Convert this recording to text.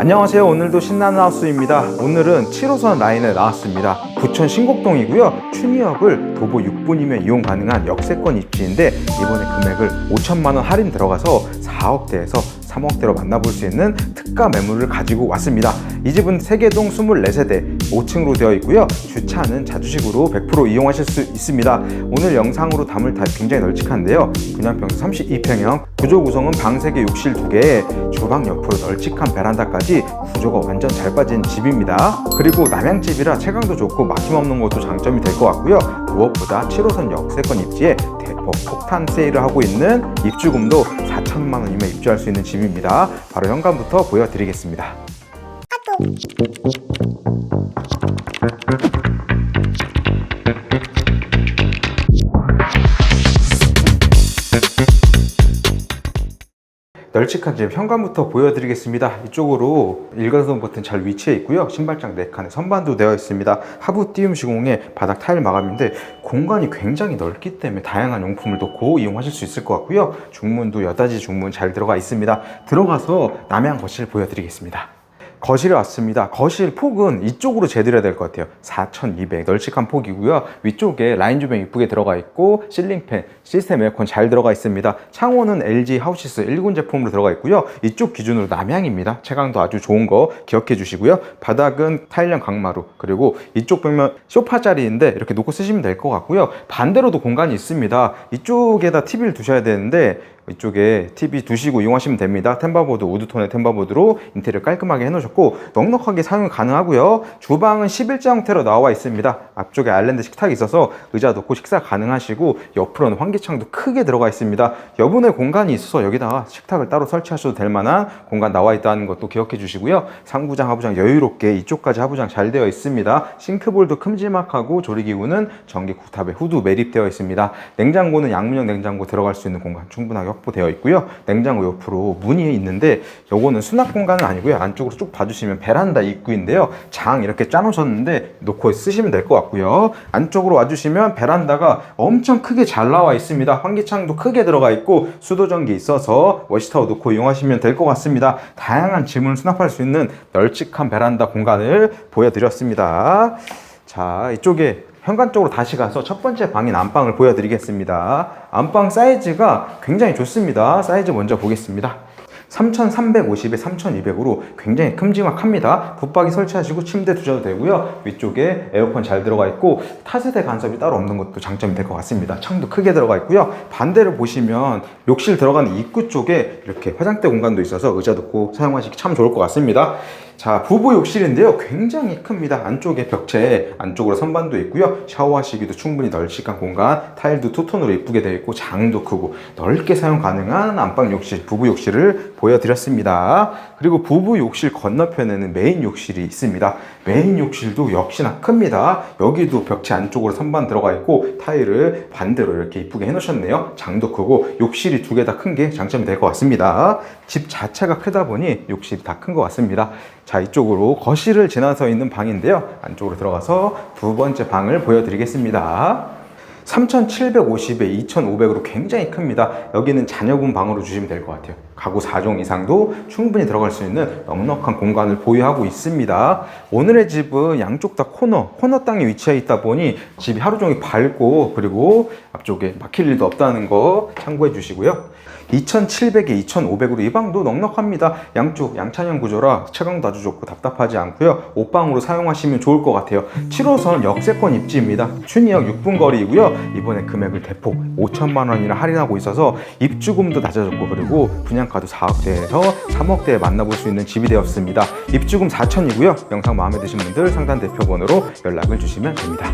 안녕하세요. 오늘도 신나는 하우스입니다. 오늘은 7호선 라인에 나왔습니다. 부천 신곡동이고요. 춘희역을 도보 6분이면 이용 가능한 역세권 입지인데 이번에 금액을 5천만 원 할인 들어가서 4억대에서 3억대로 만나볼 수 있는 특가 매물을 가지고 왔습니다. 이 집은 세계동 24세대 5층으로 되어 있고요. 주차는 자주식으로 100% 이용하실 수 있습니다. 오늘 영상으로 담을 다 굉장히 널찍한데요. 분양평수 32평형, 구조 구성은 방 3개, 욕실 2개, 주방 옆으로 널찍한 베란다까지 구조가 완전 잘 빠진 집입니다. 그리고 남양집이라 체감도 좋고 막힘없는 것도 장점이 될 것 같고요. 무엇보다 7호선 역세권 입지에 대폭 폭탄 세일을 하고 있는 입주금도 4천만 원이면 입주할 수 있는 집입니다. 바로 현관부터 보여드리겠습니다. 널찍한 집 현관부터 보여드리겠습니다. 이쪽으로 일가선 버튼 잘 위치해 있고요. 신발장 4칸에 선반도 되어 있습니다. 하부 띄움 시공에 바닥 타일 마감인데 공간이 굉장히 넓기 때문에 다양한 용품을 놓고 이용하실 수 있을 것 같고요. 중문도 여닫이 중문 잘 들어가 있습니다. 들어가서 남양 거실 보여드리겠습니다. 거실에 왔습니다. 거실 폭은 이쪽으로 재드려야 될 것 같아요. 4,200 널찍한 폭이고요. 위쪽에 라인 조명 이쁘게 들어가 있고 실링팬, 시스템 에어컨 잘 들어가 있습니다. 창호는 LG 하우시스 1군 제품으로 들어가 있고요. 이쪽 기준으로 남향입니다. 채광도 아주 좋은 거 기억해 주시고요. 바닥은 타일형 강마루 그리고 이쪽 벽면 소파 자리인데 이렇게 놓고 쓰시면 될 것 같고요. 반대로도 공간이 있습니다. 이쪽에다 TV를 두셔야 되는데 이쪽에 TV 두시고 이용하시면 됩니다. 템바보드 우드톤의 템바보드로 인테리어 깔끔하게 해놓으셨고 넉넉하게 사용 가능하고요. 주방은 11자 형태로 나와 있습니다. 앞쪽에 아일랜드 식탁이 있어서 의자 놓고 식사 가능하시고 옆으로는 환기창도 크게 들어가 있습니다. 여분의 공간이 있어서 여기다가 식탁을 따로 설치하셔도 될 만한 공간 나와 있다는 것도 기억해 주시고요. 상부장, 하부장 여유롭게 이쪽까지 하부장 잘 되어 있습니다. 싱크볼도 큼지막하고 조리기구는 전기 국탑에 후드 매립되어 있습니다. 냉장고는 양문형 냉장고 들어갈 수 있는 공간 충분하게 확보되어 있고요. 냉장고 옆으로 문이 있는데 요거는 수납 공간은 아니고요. 안쪽으로 쭉 봐주시면 베란다 입구인데요. 장 이렇게 짜놓으셨는데 놓고 쓰시면 될 것 같고요. 안쪽으로 와주시면 베란다가 엄청 크게 잘 나와 있습니다. 환기창도 크게 들어가 있고 수도전기 있어서 워시타워 놓고 이용하시면 될 것 같습니다. 다양한 짐을 수납할 수 있는 널찍한 베란다 공간을 보여드렸습니다. 자, 이쪽에 현관 쪽으로 다시 가서 첫 번째 방인 안방을 보여드리겠습니다. 안방 사이즈가 굉장히 좋습니다. 사이즈 먼저 보겠습니다. 3350에 3200으로 굉장히 큼지막합니다. 붙박이 설치하시고 침대 두셔도 되고요. 위쪽에 에어컨 잘 들어가 있고 타세대 간섭이 따로 없는 것도 장점이 될 것 같습니다. 창도 크게 들어가 있고요. 반대를 보시면 욕실 들어가는 입구 쪽에 이렇게 화장대 공간도 있어서 의자 놓고 사용하시기 참 좋을 것 같습니다. 자, 부부 욕실인데요. 굉장히 큽니다. 안쪽에 벽체에 안쪽으로 선반도 있고요. 샤워하시기도 충분히 널찍한 공간, 타일도 투톤으로 이쁘게 되어 있고 장도 크고 넓게 사용 가능한 안방 욕실, 부부 욕실을 보여드렸습니다. 그리고 부부 욕실 건너편에는 메인 욕실이 있습니다. 메인 욕실도 역시나 큽니다. 여기도 벽체 안쪽으로 선반 들어가 있고 타일을 반대로 이렇게 이쁘게 해놓으셨네요. 장도 크고 욕실이 두 개 다 큰 게 장점이 될 것 같습니다. 집 자체가 크다 보니 욕실이 다 큰 것 같습니다. 자, 이쪽으로 거실을 지나서 있는 방인데요. 안쪽으로 들어가서 두 번째 방을 보여드리겠습니다. 3750에 2500으로 굉장히 큽니다. 여기는 자녀분 방으로 주시면 될 것 같아요. 가구 4종 이상도 충분히 들어갈 수 있는 넉넉한 공간을 보유하고 있습니다. 오늘의 집은 양쪽 다 코너, 코너 땅에 위치해 있다 보니 집이 하루 종일 밝고 그리고 앞쪽에 막힐 일도 없다는 거 참고해 주시고요. 2700에 2500으로 이 방도 넉넉합니다. 양쪽 양찬형 구조라 채광도 아주 좋고 답답하지 않고요. 옷방으로 사용하시면 좋을 것 같아요. 7호선 역세권 입지입니다. 춘희역 6분 거리이고요. 이번에 금액을 대폭 5천만 원이나 할인하고 있어서 입주금도 낮아졌고 그리고 분양가도 4억대에서 3억대에 만나볼 수 있는 집이 되었습니다. 입주금 4천이고요. 영상 마음에 드신 분들 상단 대표 번호로 연락을 주시면 됩니다.